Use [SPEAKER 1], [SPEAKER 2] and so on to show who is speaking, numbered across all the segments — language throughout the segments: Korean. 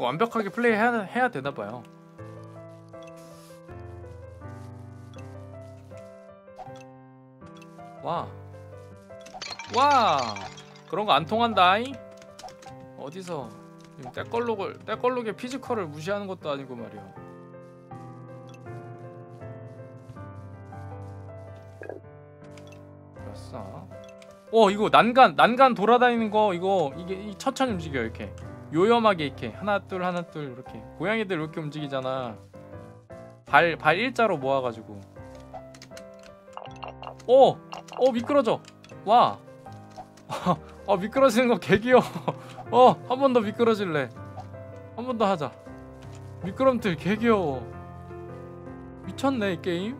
[SPEAKER 1] 이거 완벽하게 플레이 해야, 해야 되나 봐요 와. 와. 그런 거 안 통한다이. 어디서 때걸룩을 때걸룩의 피지컬을 무시하는 것도 아니고 말이야. 됐어. 어 이거 난간 난간 돌아다니는 거 이거 이게 이 천천히 움직여 이렇게 요염하게 이렇게 하나 둘 하나 둘 이렇게 고양이들 이렇게 움직이잖아. 발 발 일자로 모아가지고. 오, 오 미끄러져. 와. 어 미끄러지는 거 개귀여워. 어 한 번 더 미끄러질래. 한 번 더 하자. 미끄럼틀 개귀여워. 미쳤네 이 게임.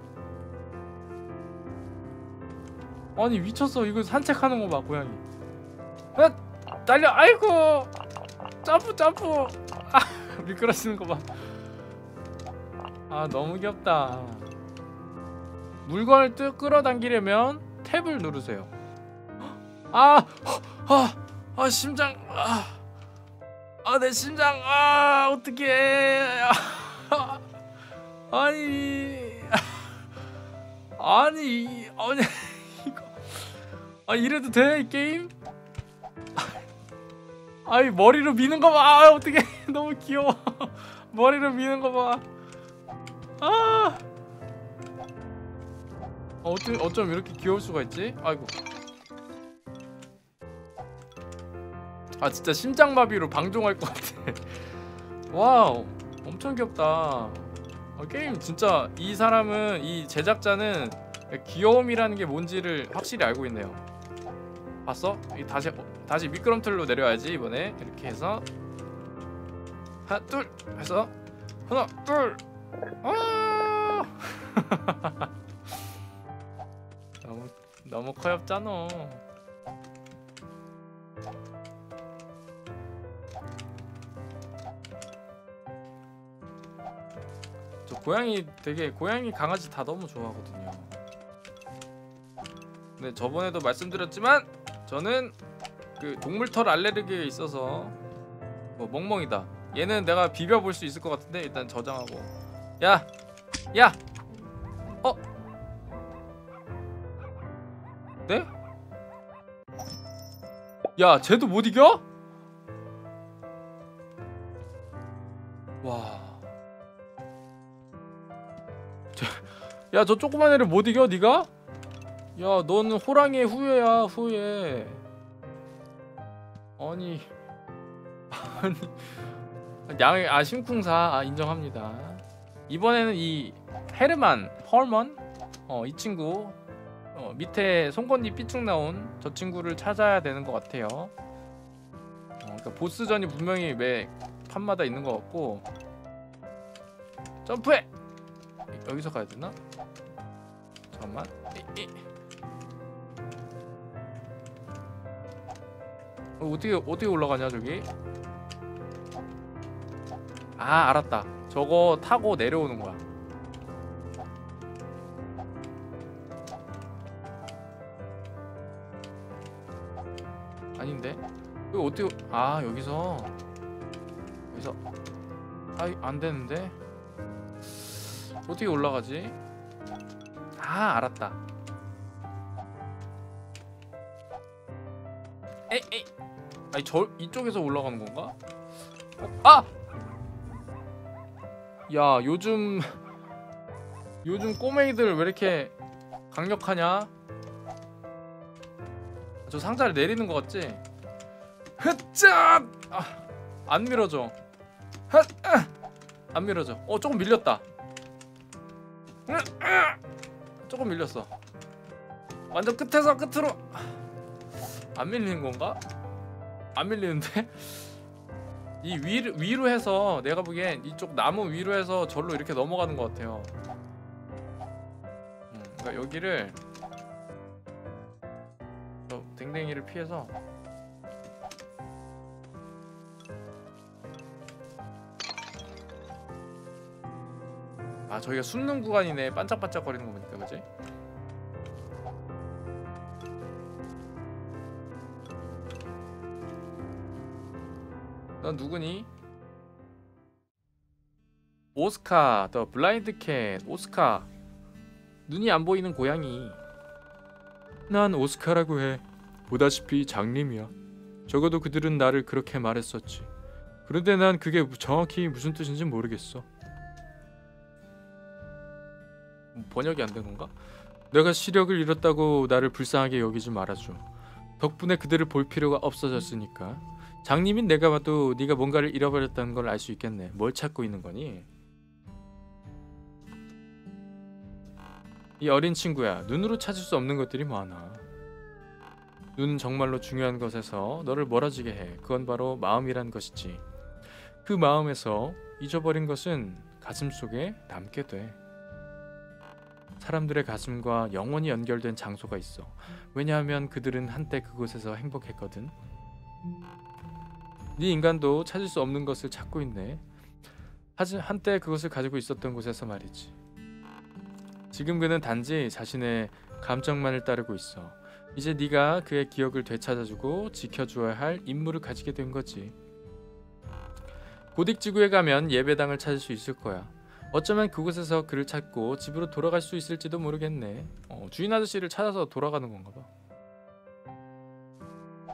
[SPEAKER 1] 아니 미쳤어 이거 산책하는 거 봐 고양이. 아 달려 아이고 점프 점프. 아 미끄러지는 거 봐. 아 너무 귀엽다. 물건을 뚝 끌어당기려면 탭을 누르세요. 아, 아, 아 심장, 아, 아내 심장, 아 어떡해, 아, 아니, 아니, 아니 이거, 아 이래도 돼 이 게임? 아이 머리로 미는 거 봐, 아, 어떡해, 너무 귀여워, 머리로 미는 거 봐, 아. 어쩜 어쩜 이렇게 귀여울 수가 있지? 아이고. 아 진짜 심장마비로 방종할 것 같아. 와우, 엄청 귀엽다. 아, 게임 진짜 이 사람은 이 제작자는 귀여움이라는 게 뭔지를 확실히 알고 있네요. 봤어? 이 다시 어, 다시 미끄럼틀로 내려야지 이번에 이렇게 해서 하나 둘 해서 하나 둘 아. 너무 너무 커엽잖아. 저 고양이 되게 고양이 강아지 다 너무 좋아하거든요. 근데 저번에도 말씀드렸지만 저는 그 동물털 알레르기가 있어서 뭐 멍멍이다. 얘는 내가 비벼 볼 수 있을 것 같은데 일단 저장하고. 야, 야, 어, 네? 야, 쟤도 못 이겨? 와. 저, 야, 저 조그만 애를 못 이겨, 네가? 야, 너는 호랑이의 후예야, 후예. 아니, 아니, 양의 아 심쿵사 아, 인정합니다. 이번에는 이 헤르만 헐먼 어 이 친구 어, 밑에 송곳니 삐쭉 나온 저 친구를 찾아야 되는 것 같아요. 어, 그러니까 보스전이 분명히 매 판마다 있는 것 같고 점프해 여기서 가야 되나? 잠깐만. 이, 이. 어, 어떻게 어떻게 올라가냐 저기? 아 알았다. 저거 타고 내려오는 거야. 아닌데? 이거 어떻게 아 여기서 여기서 아안 되는데 어떻게 올라가지? 아 알았다. 아니 저 이쪽에서 올라가는 건가? 어, 아! 야 요즘 요즘 꼬맹이들 왜 이렇게 강력하냐? 저 상자를 내리는 것 같지? 흐짜! 아, 안 밀어져. 흐, 아, 안 밀어져. 어 조금 밀렸다. 으, 아, 조금 밀렸어. 완전 끝에서 끝으로 안 밀리는 건가? 안 밀리는데? 이 위로, 위로 해서 내가 보기엔 이쪽 나무 위로 해서 절로 이렇게 넘어가는 것 같아요. 음, 그러니까 여기를 저 댕댕이를 피해서 아 저기가 숨는 구간이네 반짝반짝 거리는 거 보니까 그지? 넌 누구니? 오스카 더 블라인드 캣 오스카. 눈이 안 보이는 고양이. 난 오스카라고 해. 보다시피 장님이야. 적어도 그들은 나를 그렇게 말했었지. 그런데 난 그게 정확히 무슨 뜻인지 모르겠어. 번역이 안 된 건가? 내가 시력을 잃었다고 나를 불쌍하게 여기지 말아줘. 덕분에 그들을 볼 필요가 없어졌으니까 장님인 내가 봐도 네가 뭔가를 잃어버렸다는 걸 알 수 있겠네. 뭘 찾고 있는 거니? 이 어린 친구야 눈으로 찾을 수 없는 것들이 많아. 눈은 정말로 중요한 것에서 너를 멀어지게 해. 그건 바로 마음이란 것이지. 그 마음에서 잊어버린 것은 가슴 속에 남게 돼. 사람들의 가슴과 영원히 연결된 장소가 있어. 왜냐하면 그들은 한때 그곳에서 행복했거든 네 인간도 찾을 수 없는 것을 찾고 있네 하지 한때 그것을 가지고 있었던 곳에서 말이지 지금 그는 단지 자신의 감정만을 따르고 있어. 이제 네가 그의 기억을 되찾아주고 지켜주어야 할 임무를 가지게 된 거지. 고딕 지구에 가면 예배당을 찾을 수 있을 거야. 어쩌면 그곳에서 그를 찾고 집으로 돌아갈 수 있을지도 모르겠네. 어, 주인 아저씨를 찾아서 돌아가는 건가 봐.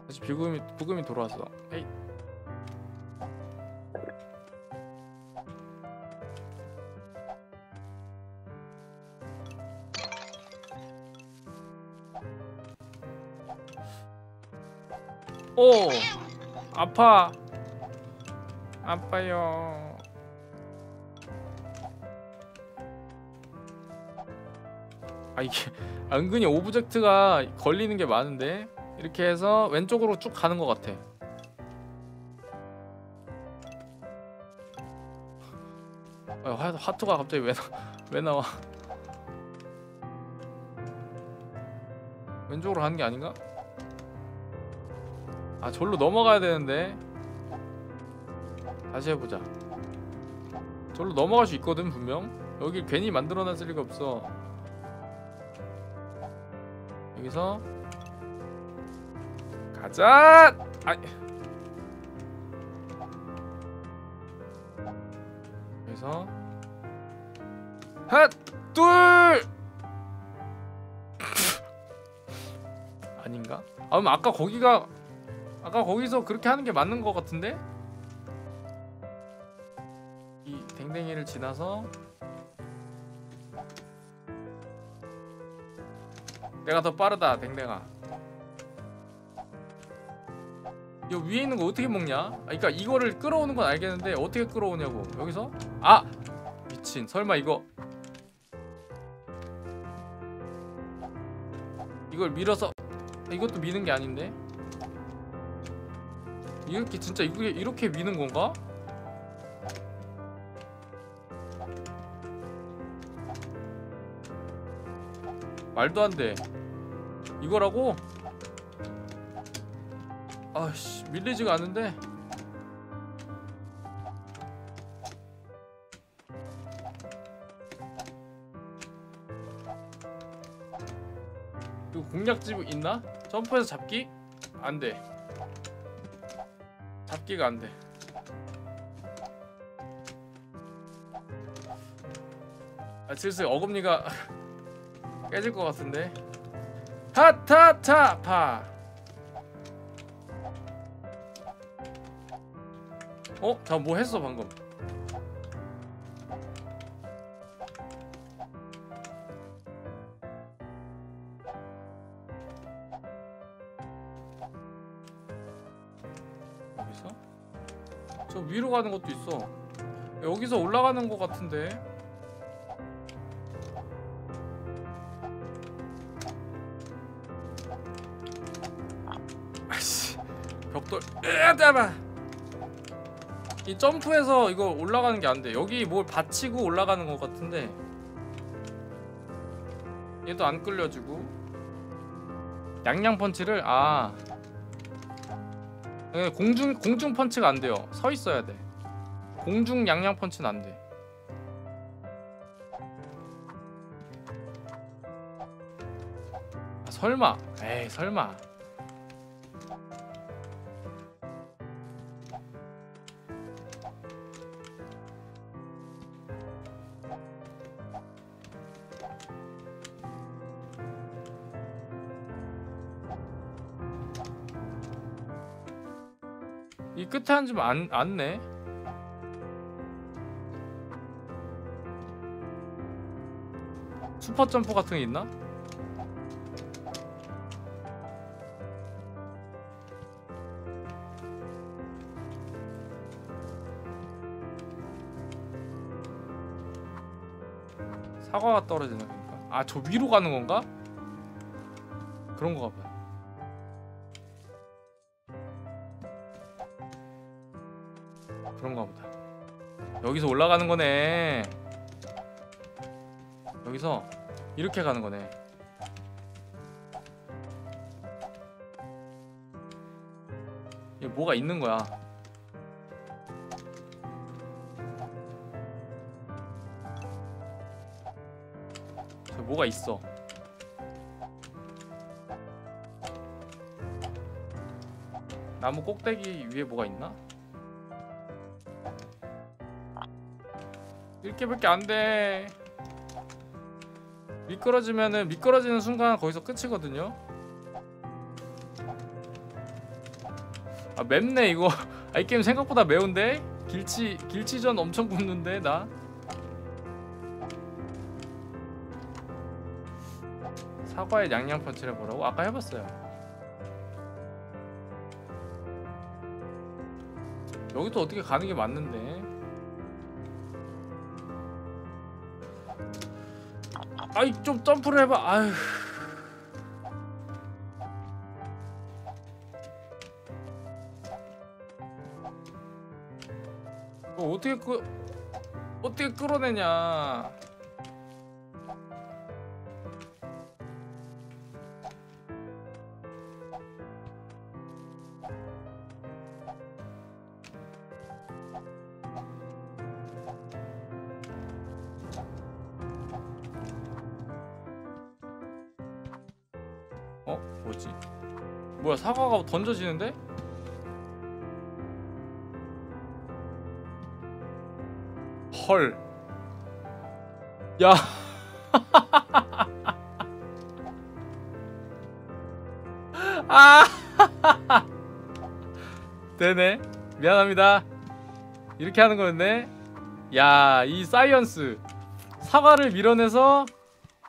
[SPEAKER 1] 다시 부금이 부금이 돌아왔어. 에이. 오 아파. 아파요. 아 이게 은근히 오브젝트가 걸리는 게 많은데 이렇게 해서 왼쪽으로 쭉 가는 것 같아. 아, 화, 하트가 갑자기 왜, 나, 왜 나와? 왼쪽으로 가는 게 아닌가? 아 절로 넘어가야 되는데. 다시 해보자. 절로 넘어갈 수 있거든 분명. 여기 괜히 만들어놨을 리가 없어. 여기서. 가자! 아 여기서. 핫둘! 아닌가? 아 그럼 아까 거기가 아까 거기서 그렇게 하는 게 맞는 것 같은데? 이 댕댕이를 지나서 내가 더 빠르다 댕댕아 이 위에 있는 거 어떻게 먹냐? 아, 그러니까 이거를 끌어오는 건 알겠는데 어떻게 끌어오냐고 여기서? 아! 미친 설마 이거 이걸 밀어서 이것도 미는 게 아닌데? 이렇게 진짜 이게 이렇게 미는 건가? 말도 안 돼. 이거라고? 아씨 밀리지가 않는데. 이거 공략집 있나? 점프해서 잡기? 안 돼. 잡기가 안 돼. 아 슬슬 어금니가 깨질 것 같은데. 타타타 파. 어? 자뭐 했어 방금? 여기서? 저 위로 가는 것도 있어. 여기서 올라가는 것 같은데. 아씨 벽돌. 으아. 이 점프해서 이거 올라가는 게 안 돼. 여기 뭘 받치고 올라가는 것 같은데. 얘도 안 끌려주고. 양양 펀치를 아 네, 공중 공중 펀치가 안 돼요. 서 있어야 돼. 공중 양양 펀치는 안 돼. 아, 설마. 에이 설마. 끝에 앉으면 안 안네. 슈퍼 점프 같은 게 있나? 사과가 떨어지는 건가? 아 저 위로 가는 건가? 그런 거가 봐 그런가 보다. 여기서 올라가는 거네. 여기서 이렇게 가는 거네. 이게 뭐가 있는 거야. 저 뭐가 있어. 나무 꼭대기 위에 뭐가 있나? 이렇게밖에 안 돼. 미끄러지면은 미끄러지는 순간 거기서 끝이거든요. 아 맵네 이거. 아, 이 게임 생각보다 매운데? 길치 길치전 엄청 굽는데 나. 사과에 양양 펀치를 뭐라고? 아까 해봤어요. 여기도 어떻게 가는 게 맞는데? 아이 좀 점프를 해봐. 아휴. 어떻게 끄 어떻게 끌어내냐? 어? 뭐지? 뭐야 사과가 던져지는데? 헐. 야. 아. 되네. 미안합니다. 이렇게 하는 거였네. 야, 이 사이언스. 사과를 밀어내서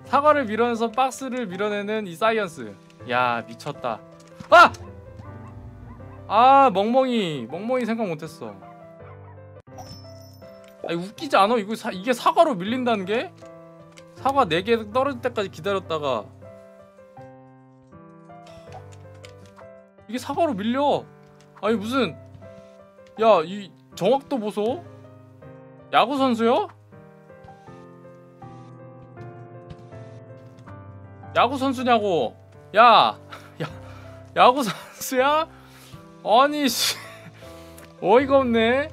[SPEAKER 1] 사과를 밀어내서 박스를 밀어내는 이 사이언스. 야, 미쳤다. 아! 아, 멍멍이. 멍멍이 생각 못 했어. 아니 웃기지 않아? 이거 사, 이게 사과로 밀린다는 게? 사과 4개 떨어질 때까지 기다렸다가 이게 사과로 밀려 아니 무슨 야 이 정확도 보소 야구 선수요? 야구 선수냐고 야, 야 야구 선수야? 아니 씨. 어이가 없네.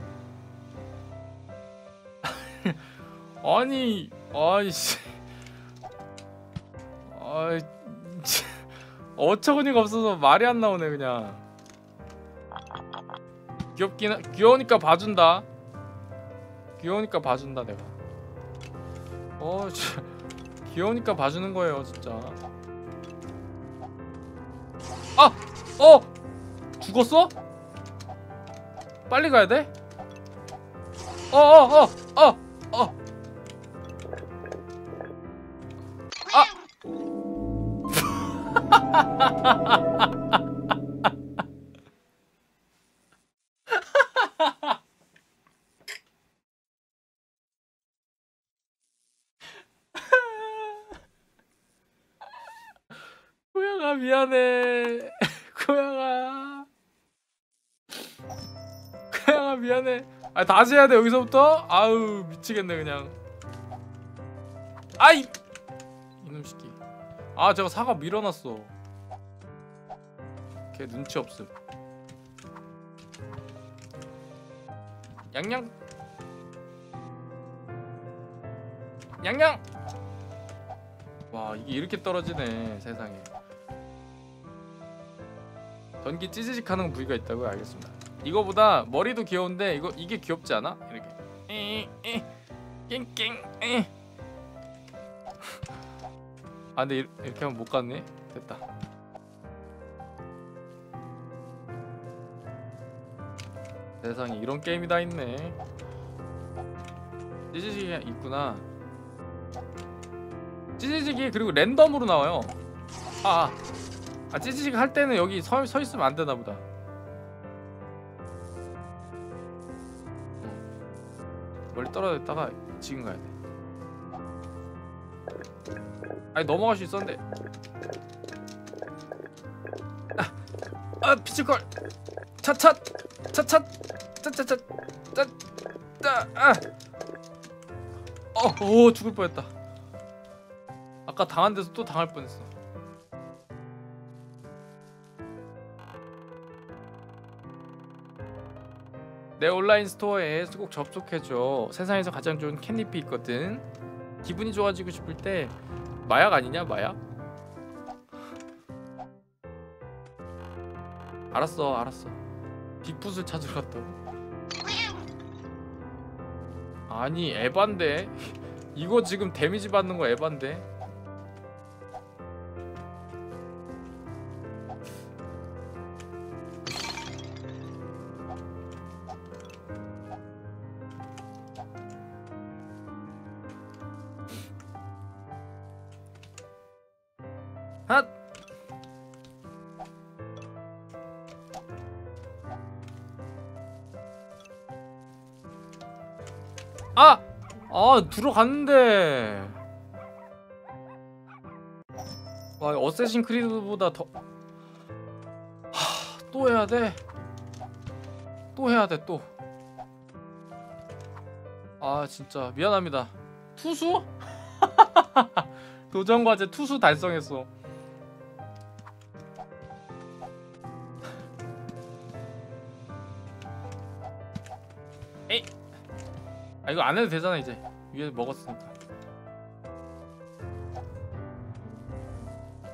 [SPEAKER 1] 아니 아이씨. 아이 참, 어처구니가 없어서 말이 안 나오네 그냥. 귀엽긴 하, 귀여우니까 봐준다. 귀여우니까 봐준다 내가. 어 귀여우니까 봐주는 거예요 진짜 아! 어! 죽었어? 빨리 가야 돼? 어어어 어 어 아 다시 해야 돼 여기서부터? 아우 미치겠네 그냥. 아이! 이놈 새끼. 아 제가 사과 밀어놨어. 걔 눈치 없음. 양양 양양 와 이게 이렇게 떨어지네 세상에. 전기 찌지직하는 부위가 있다고요? 알겠습니다 이거보다 머리도 귀여운데 이거 이게 귀엽지 않아? 이렇게. 낑낑 아 근데 이- 이렇게 하면 못 갔네. 됐다 '어, 세상에 이런 게임이 다 있네. 찌지직이 있구나. 찌지직이 그리고 랜덤으로 나와요. 아, 아. 아 찌지직 할 때는 여기 서, 서 있으면 안 되나 보다 떨어졌다가 지금 가야 돼 아니 넘어갈 수 있었는데 아, 아 피지컬 차차 차차 차차차 차차 아. 어, 오 죽을 뻔했다. 아까 당한 데서 또 당할 뻔했어. 내 온라인 스토어에 꼭 접속해줘. 세상에서 가장 좋은 캔디피 있거든. 기분이 좋아지고 싶을 때 마약 아니냐 마약? 알았어 알았어. 빅풋을 찾으러 갔다고. 아니 에반데 이거 지금 데미지 받는 거 에반데 아! 아 들어갔는데 와 어쌔신 크리드보다 더 하, 또 해야 돼? 또 해야 돼 또. 아 진짜 미안합니다. 투수? 도전 과제 투수 달성했어. 이거 안 해도 되잖아 이제. 위에 먹었으니까.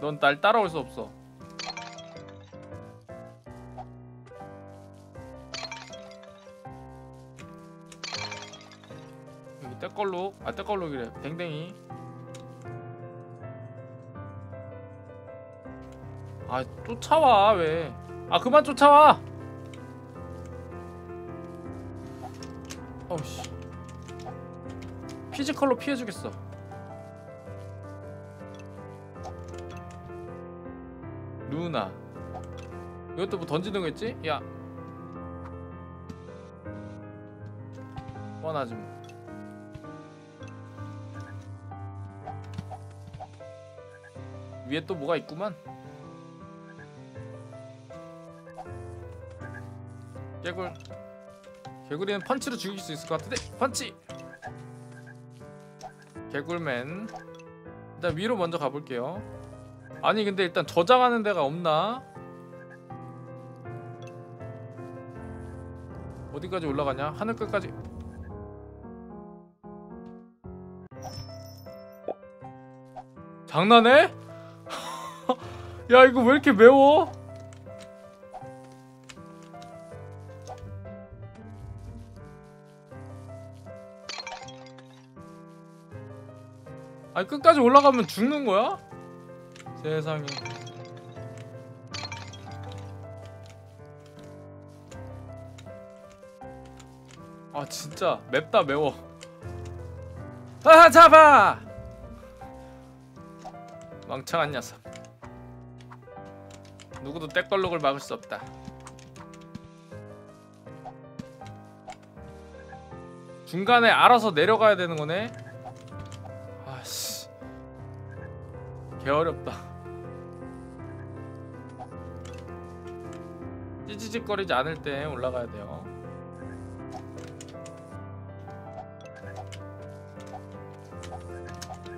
[SPEAKER 1] 넌 날 따라올 수 없어. 여기 떼걸로 아 떼걸로 그래. 댕댕이. 아 쫓아와 왜 아 그만 쫓아와! 어우씨 피지컬로 피해주겠어. 루나. 이것도 뭐 던지는 거 있지? 야. 뻔하지 뭐. 위에 또 뭐가 있구만. 개굴. 개구리는 펀치로 죽일 수 있을 것 같은데 펀치. 개굴맨 일단 위로 먼저 가볼게요 아니 근데 일단 저장하는 데가 없나? 어디까지 올라가냐? 하늘 끝까지 장난해? 야 이거 왜 이렇게 매워? 아니 끝까지 올라가면 죽는 거야? 세상에. 아 진짜. 맵다 매워. 아 잡아! 망청한 녀석. 누구도 떼걸록을 막을 수 없다. 중간에 알아서 내려가야 되는 거네 개 어렵다. 찌찌직거리지 않을 때 올라가야 돼요.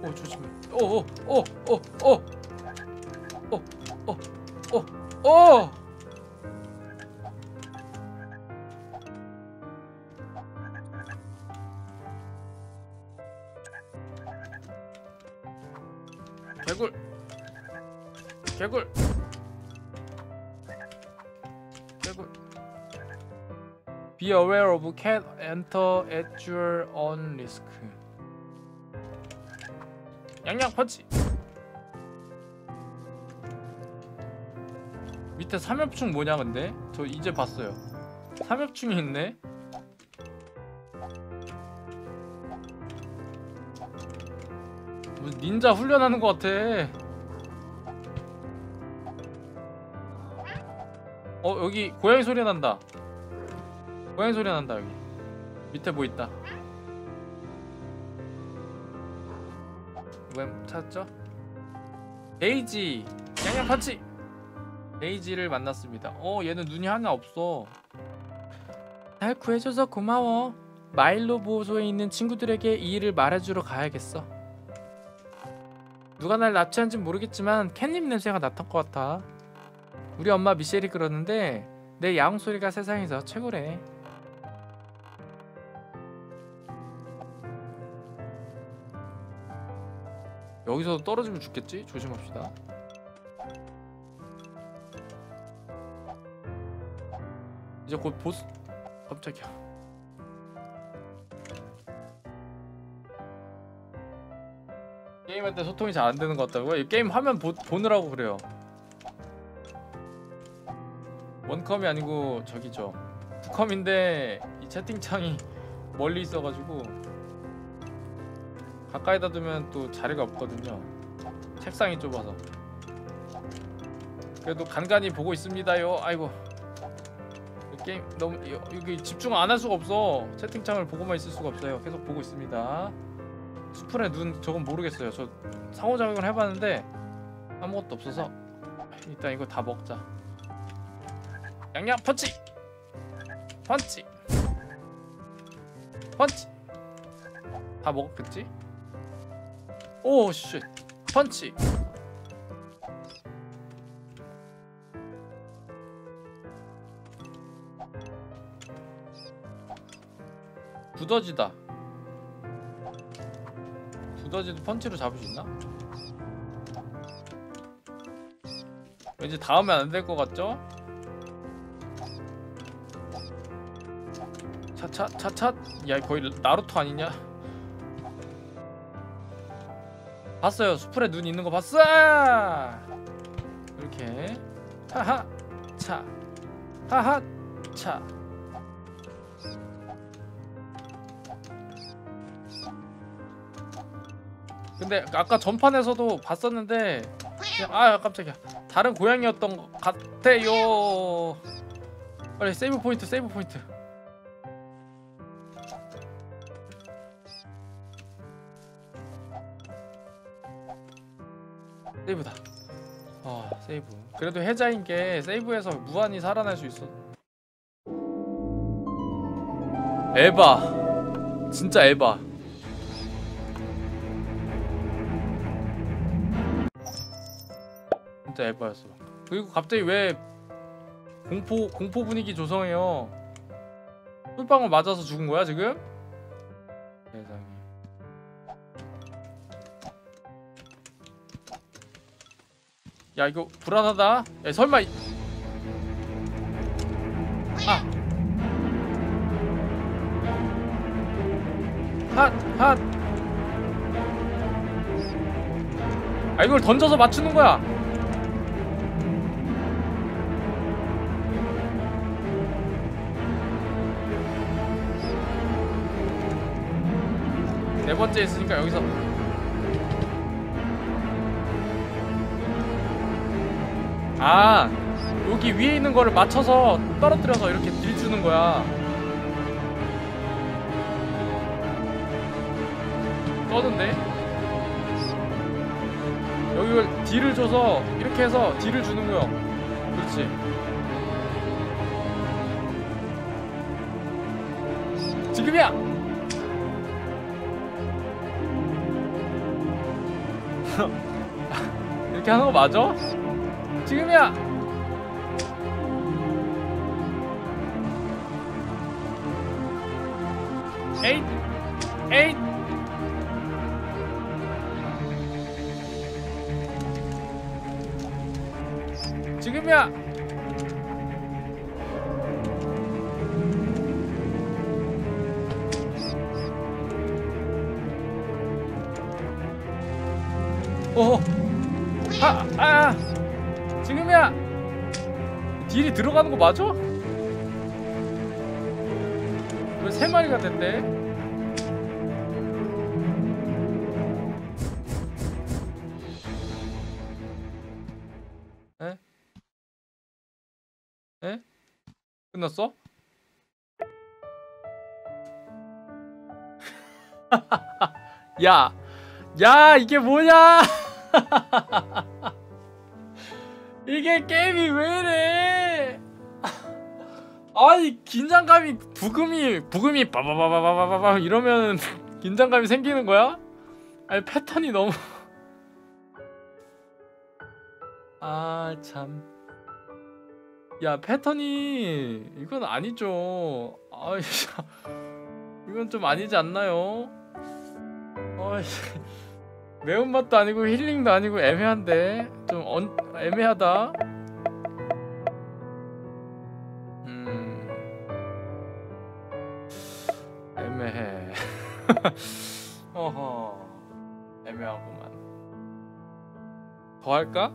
[SPEAKER 1] 오 조심해. 오오오오오오오오오 개굴. 개굴. 개굴. Be aware of cat enter at your own risk. 양양 펀치 밑에 삼엽충 뭐냐 근데? 저 이제 봤어요. 삼엽충이 있네. 닌자 훈련하는 것 같아. 어 여기 고양이 소리 난다. 고양이 소리 난다 여기. 밑에 뭐 있다. 왜 찾았죠? 데이지 양양 파치. 데이지를 만났습니다. 어 얘는 눈이 하나 없어. 날 구해줘서 고마워. 마일로 보호소에 있는 친구들에게 이 일을 말해주러 가야겠어. 누가 날 납치한지 모르겠지만 캣님 냄새가 났던 것 같아. 우리 엄마 미셸이 그러는데 내 야옹 소리가 세상에서 최고래. 여기서 떨어지면 죽겠지? 조심합시다. 이제 곧 보스 깜짝이야. 게임할 때 소통이 잘 안 되는 것 같다고요? 이 게임 화면 보, 보느라고 그래요. 원컴이 아니고 저기죠. 투컴인데 이 채팅창이 멀리 있어가지고 가까이다 두면 또 자리가 없거든요. 책상이 좁아서. 그래도 간간히 보고 있습니다요. 아이고. 이 게임 너무 이- 여기 집중 안 할 수가 없어. 채팅창을 보고만 있을 수가 없어요. 계속 보고 있습니다. 수풀의 눈 저건 모르겠어요. 저 상호작용을 해봤는데 아무것도 없어서 일단 이거 다 먹자. 양양 펀치, 펀치, 펀치. 다 먹었겠지? 오 쉣, 펀치. 두더지다. 두더지도 펀치로 잡을 수 있나? 왠지 다음에 안 될 것 같죠? 차차 차차 야 거의 나루토 아니냐? 봤어요 수풀에 눈 있는 거 봤어 이렇게 하하 차 하하 차 근데 아까 전판에서도 봤었는데 그냥 아 깜짝이야. 다른 고양이였던 것 같아요. 빨리 세이브 포인트 세이브 포인트. 세이브다. 아 세이브. 그래도 해자인 게 세이브에서 무한히 살아날 수 있어. 에바. 진짜 에바 진짜 에바였어 그리고 갑자기 왜 공포 공포 분위기 조성해요 꿀방울 맞아서 죽은 거야 지금? 세상에 야 이거 불안하다 야 설마 이... 아 핫! 핫! 아 이걸 던져서 맞추는 거야 네 번째 있으니까 여기서. 아 여기 위에 있는 거를 맞춰서 떨어뜨려서 이렇게 딜 주는 거야. 떠는데? 여기 딜을 줘서 이렇게 해서 딜을 주는 거야. 그렇지. 지금이야 이렇게 하는 거 맞아? 지금이야. 에잇, 에잇. 지금이야. 오, 아, 아. 지금이야 딜이 들어가는 거 맞아? 왜 세 마리가 됐대? 에? 에? 끝났어? 야, 야 이게 뭐냐? 이게 게임이 왜 이래? 아니 긴장감이 부금이 부금이 빠바바바바바바 이러면 긴장감이 생기는 거야? 아니 패턴이 너무 아 참. 야 패턴이 이건 아니죠. 아이 참. 이건 좀 아니지 않나요? 어이 매운맛도 아니고 힐링도 아니고 애매한데 좀 언, 애매하다. 음 애매해. 어허 애매하구만. 더 할까?